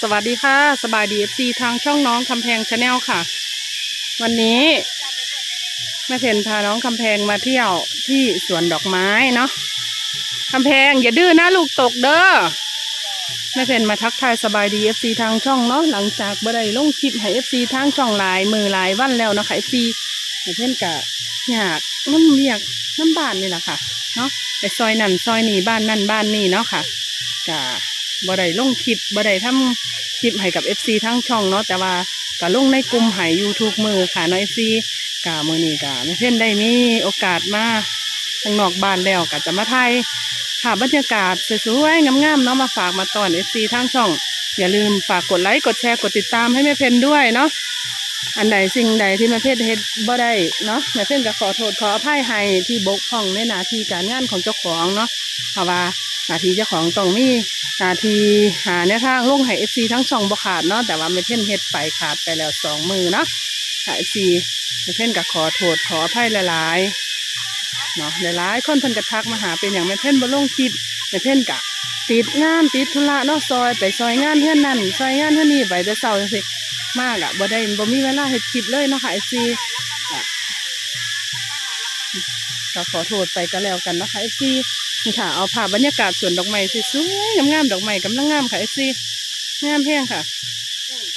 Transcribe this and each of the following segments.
สวัสดีค่ะ สบายดีเอฟซีทางช่องน้องคำแพงชาแนลค่ะ วันนี้แม่เพนพาน้องคำแพงมาเที่ยวที่สวนดอกไม้เนาะคำแพงอย่าดื้อนะลูกตกเด้อแม่เพนมาทักทายสบายดีเอฟซีทางช่องเนาะหลังจากบ่ได้ลงคลิปให้เอฟซีทางช่องหลายมือหลายวันแล้วนะคะเอฟซีแม่เพนกะอยากน้ำเรียกน้ำบ้านนี่แหละค่ะเนาะไปซอยนั่นซอยนี่บ้านนั่นบ้านนี่เนาะค่ะกะ บ่ได้ลงคลิปบ่ได้ทำคลิปให้กับ FC ทั้งช่องเนาะแต่ว่าก็ลงในกลุ่มให้ YouTube มือค่ะเนาะ FC กะมื้อนี้กะแม่เพิ่นได้มีโอกาสมาทางนอกบ้านแล้วก็จะมาถ่ายภาพบรรยากาศสวยๆงามๆเนาะมาฝากมาตอน FC ทั้งช่อง อย่าลืมฝากกดไลค์กดแชร์กดติดตามให้แม่เพ่นด้วยเนาะอันใดสิ่งใดที่แม่เพนเฮ็ดบ่ได้เนาะแม่เพิ่นก็ขอโทษขออภัยให้ที่บกพร่องในหน้าที่การงานของเจ้าของเนาะเพราะว่า นาทีเจ้าของต้องมีนาทีหาเนี่ยทางลงให้เอฟซีทั้งสองบ่ขาดเนาะแต่ว่าไม่เพ่นเฮ็ดไปขาดไปแล้วสองมือเนาะค่ะเอฟซีไม่เพ่นก็ขอโทษขออภัยหลายๆเนาะหลายๆคนเพิ่นกระทักมาหาเป็นอย่างไม่เพ่นบ่ลงคลิปไม่เพ่นกะติดงานติดธุระเนาะซอยไปซอยงานเฮือนนั่นซอยงานเฮือนนี่ไปแต่เช้าจังซี่มากอะบ่ได้บ่มีเวลาเฮ็ดคลิปเลยเนาะค่ะเอฟซีก็ขอโทษไปก็แล้วกันนะคะเอฟซี นี่ค่ะ เอาภาพบรรยากาศสวนดอกไม้สวยๆงามๆดอกไม้กำลังงามค่ะเอซี่งามแพงค่ะ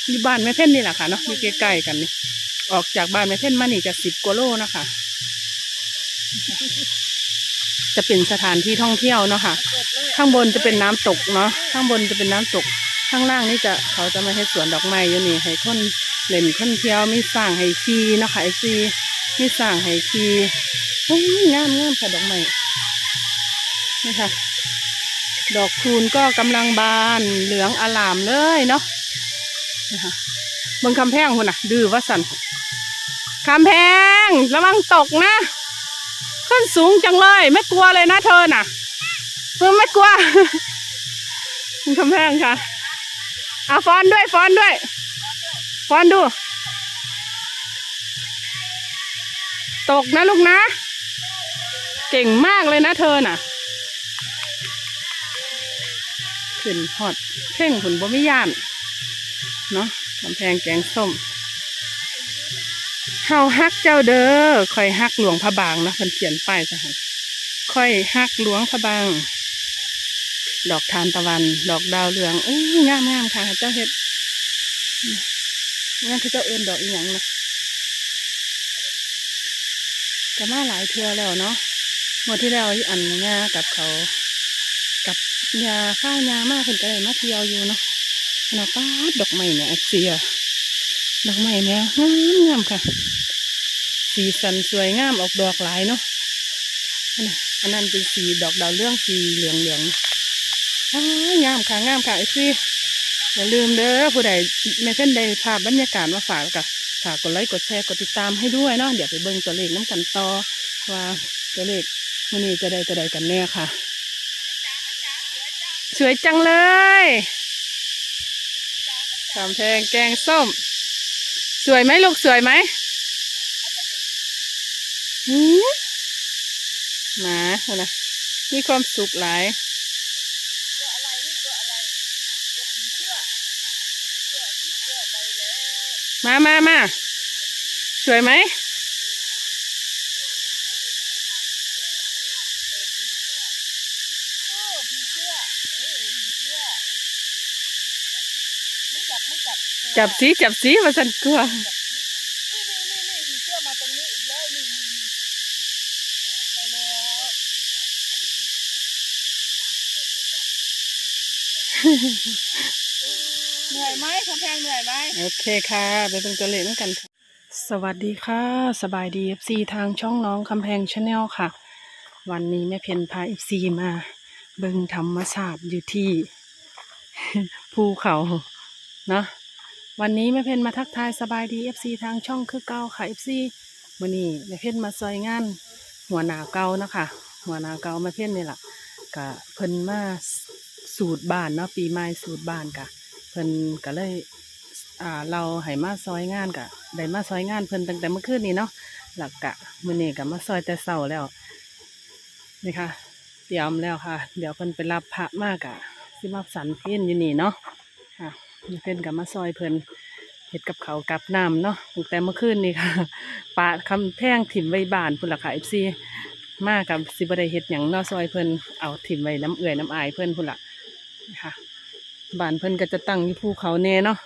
อยู่บ้านแม่เพ่นนี่แหละค่ะเนาะอยู่ใกล้ๆกันนี่ออกจากบ้านแม่เพ่นมานี่จะสิบกิโลนะคะ จะเป็นสถานที่ท่องเที่ยวเนาะค่ะ ข้างบนจะเป็นน้ำตกเนาะข้างบนจะเป็นน้ำตก ข้างล่างนี่จะเขาจะมาให้สวนดอกไม้อยู่นี่ให้คนเล่นคนเที่ยวมีสร้างให้ขี่เนาะค่ะเอซีมีสร้างให้ขี่งามงามค่ะดอกไม้ นี่ค่ะ ดอกคูณก็กำลังบานเหลืองอลามเลยเนาะนะคะเบิ่งคำแพงคุณน่ะ ดื้อว่าสันคำแพง ระวังตกนะ ขึ้นสูงจังเลย ไม่กลัวเลยนะเธอน่ะเพิ่งไม่กลัวคำแพงค่ะเอะฟอนด้วยฟอนด้วยฟอนดู ตกนะลูกนะ เก่งมากเลยนะเธอน่ะ ขึ้นฮอดเพ่งผุนบ่ม่ย่านเนาะกำแพงแกงส้มเฮาฮักเจ้าเด้อคอยฮักหลวงพระบางนะเพิ่นเขียนป้ายซะหั่นค่อยฮักหลวงพระบาง ดอกทานตะวัน ดอกดาวเรืองอู้งามงามค่ะเจ้าเฮ็ดงั้นคือเจ้าเอินดอกอีหยังนะก็มาหลายเทือแล้วเนาะเมื่อที่แล้วอันง่ากับเขา กับยาข้าวยามากเพิ่นก็เลยมาเที่ยวอยู่เนาะขนาป้าดอกไม้เนี่ยเสียดอกไม้เนี่ยงามงามค่ะ สีสันสวยงามออกดอกหลายเนาะอันนั้นอันนั้นเป็นสีดอกดาวเรื่องสีเหลืองเหลืองงามค่ะงามค่ะไอซี่อย่าลืมเด้อผู้ใดไม่เส้นใดภาพบรรยากาศมาฝากกับฝากกดไลค์กดแชร์กดติดตามให้ด้วยเนาะเดี๋ยวไปเบิ่งตัวเลขน้ำกันต่อว่าตัวเลขมันนี้จะได้จะได้กันแน่ค่ะ สวยจังเลยกำแพงแกงส้ม สวยไหมลูกสวยไหมหืมหมาเอานะมีความสุขหลายมามามาสวยไหม จับสีจับสีมาสันกลัวเหนื่อยไหมกำแพงเหนื่อยไหมโอเคค่ะไปเป็นตัวเลขกันค่ะสวัสดีค่ะ สบายดีเอฟซีทางช่องน้องคำแพงชาแนลค่ะ วันนี้แม่เพนพาเอฟซีมา เบิ่งธรรมศาสตร์อยู่ที่ภูเขาเนาะ วันนี้แม่เพนมาทักทายสบายดีเอฟซีทางช่องคือเก่าค่ะเอฟซีวันนี้แม่เพนมาซอยงานหัวหนาเก่านะคะหัวหนาเก่าแม่เพนนี่แหละกะเพิ่นมาสูตรบ้านเนาะปีใหม่สูตรบ้านกะเพิ่นก็เลยอ่าเราให้มาซอยงานกะได้มาซอยงานเพิ่นตั้งแต่เมื่อคืนนี้เนาะหลักกะมื้อนี้ก็มาซอยแต่เช้าแล้วนี่ค่ะเตรียมแล้วค่ะ เดี๋ยวเพิ่นไปรับพระมากะสิมาสันเพนอยู่นี่เนาะค่ะ เพิ่นกับมาซอยเพิ่นเฮ็ดกับเขากับน้ำเนาะตั้งแต่เมื่อคืนนี่ค่ะปาคำแพงถิ่มไว้บ้านพุ่นละค่ะ FC มากกับสิบ่ได้เฮ็ดหยังนาะซอยเพิ่นเอาถิ่มไว้น้ำเอื่อยน้ำอายเพิ่นพุ่นละค่ะบานเพิ่นก็จะตั้งอยู่ภูเขาแน่เนาะ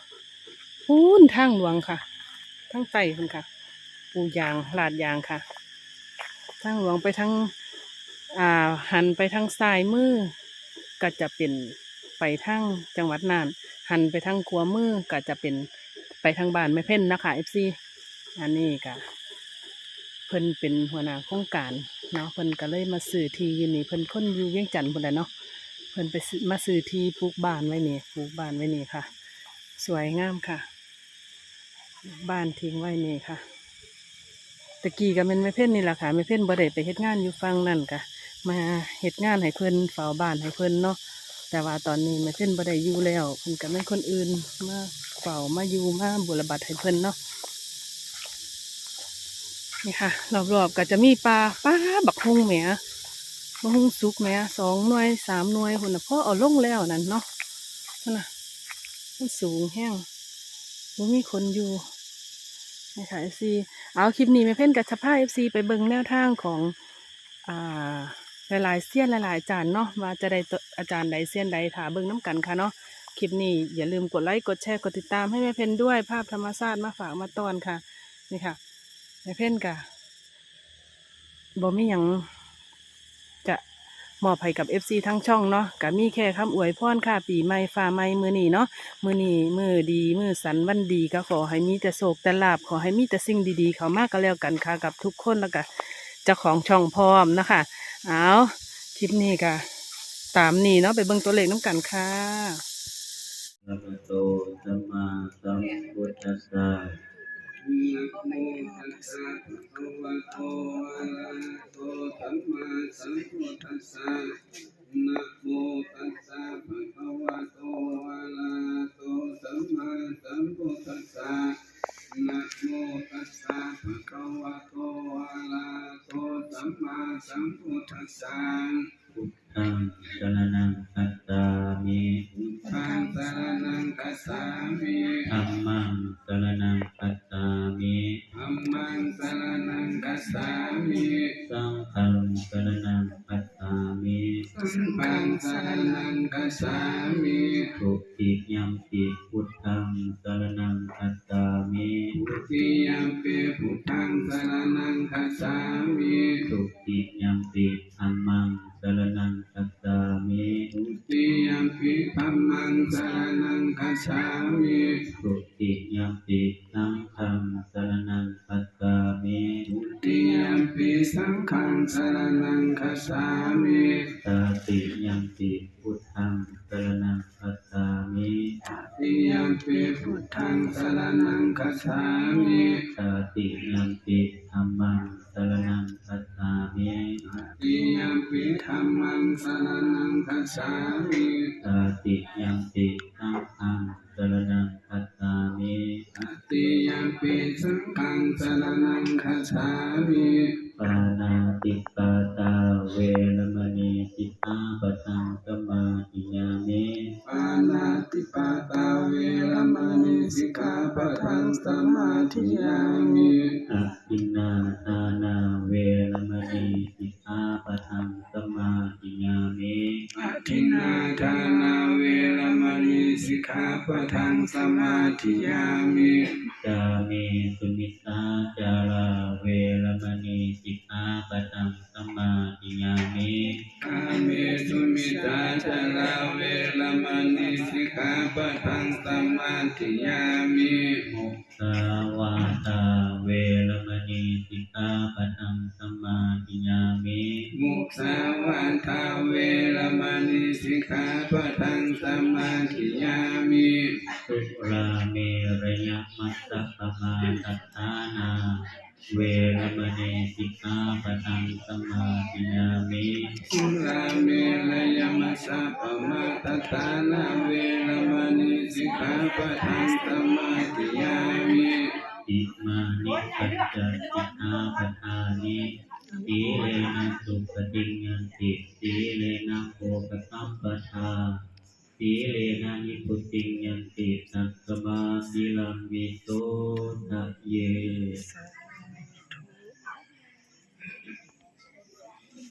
พูนทางหลวงค่ะทางใต้พุ่นค่ะ ปูยางลาดยางค่ะทางหลวงไปทางอ่าหันไปทางซ้ายมือก็จะเป็น ไปทางจังหวัดน่าน หันไปทางขวมือก็จะเป็นไปทางบ้านแม่เพ่นนะคะเอฟซีอันนี้ก็เพิ่นเป็นหัวหน้าโครงการเนาะเพิ่นก็เลยมาซื้อทีอยู่นี่เพิ่นคนอยู่เวียงจันทน์พุ่นแหละเนาะเพิ่นไปมาซื้อทีปลูกบ้านไว้นี่ปลูกบ้านไว้นี่ค่ะ สวยงามค่ะ บ้านทิ้งไว้นี่ค่ะตะกี้ก็เป็นแม่เพ่นนี่แหละค่ะแม่เพ่นบ่ได้ไปเฮ็ดงานอยู่ฟังนั่นค่ะมาเฮ็ดงานให้เพิ่นเฝ้าบ้านให้เพิ่นเนาะ แต่ว่าตอนนี้แม่เพ่นบ่ได้อยู่แล้วเพิ่นก็แม่คนอื่นมาเฝ้ามาอยู่มาบุรบัตให้เพิ่นเนาะนี่ค่ะรอบๆก็จะมีปลาปลาบักฮุงแหมบักฮุงสุกแหมสองหน่วยสามหน่วยพุ่นนะพ่อเอาลงแล้วนั่นเนาะนั่นน่ะมันสูงแห้งบ่มีคนอยู่นะคะเอฟซีเอาคลิปนี้แม่เพ่นกับชาพาเอฟซีไปเบิ่งแนวทางของอ่า หลายๆเซียนหลายๆอาจารย์เนาะว่าจะได้อาจารย์ใดเซียนใดถาเบิ่งน้ำกันค่ะเนาะคลิปนี้อย่าลืมกดไลค์กดแชร์กดติดตามให้แม่เพนด้วยภาพธรรมชาติมาฝากมาตอนค่ะ นี่ค่ะแม่เพนกะบ่มีหยังจะมอบให้กับ FC ทั้งช่องเนาะก็มีแค่คำอวยพรค่ะ ปีใหม่ฟ้าใหม่มือนีเนาะมือนีมือดี มือสันวันดีก็ขอให้มีแต่โศกแต่ลาบขอให้มีแต่สิ่งดีๆ เขามากก็แล้วกันค่ะกับทุกคนแล้วก็เจ้าของช่องพร้อมนะคะ เอาคลิปนี้ค่ะ ตามนี่เนาะไปเบิ่งตัวเลขน้ำกันค่ะอะระโตสัมมาสัมพุทธัสสะนะโมตัสสะภะคะวะโตอะระหะโตสัมมาสัมพุทธัสสะนะโมตัส สัมพุทธัสสะพุทธังสรณัง มิสังฆังสรณังคัจฉามิสัมปังสารนังกัสสามิทุติยัมปิพุทธังสรณังคัจฉามิทุติยมปิพุทธังสารนังคัสสามิทุติยัมปิธัมมังสรณังคัจฉามิทุติยมปิธัมมังสารนังคัสสามิ ติยมปิพุทธังสารนังคัสสามิตาติยัมปิธัมมังสรณังคัจฉามิทุติยมปิธัมมังสารนังคัสสามิตาติยัมปิสังฆังสรณังคัจฉามิทุติยมปิสังฆังสารนังคัสสามิปานาติปาตาเวรมณีสิกขาปะทัง มาธิยามิอัปปินนาทานาเวรมณีสิกขาปะทังสมาธิยามิอาทินนาทานาเวรมณีสิกขาปะทังสมาธิยามิจามีสุมิตาจาราเวรมณีสิกขาปะทังสมาธิยามิกาเมสุมิตาจาราเวรมณีสิกขาปะทังสมาธิยามิมุ สาวาตาเวรมณีสิกขาปั ราเมรยมัสสะปมาทัฏฐานา เวรมณีสิกขาปะทังสมาธิยามิสุราเมรยมัสสะปมาตทานา เวรมณีสิกขาปะทังสมาธิยามิอิมานิปัจจสิกขาปะทานิสีเลนะสุปฏิญญันติสีเลนะโภคสัมปทา สีเลนะนิพุติยันติสัมมาสิลามิโสทะเย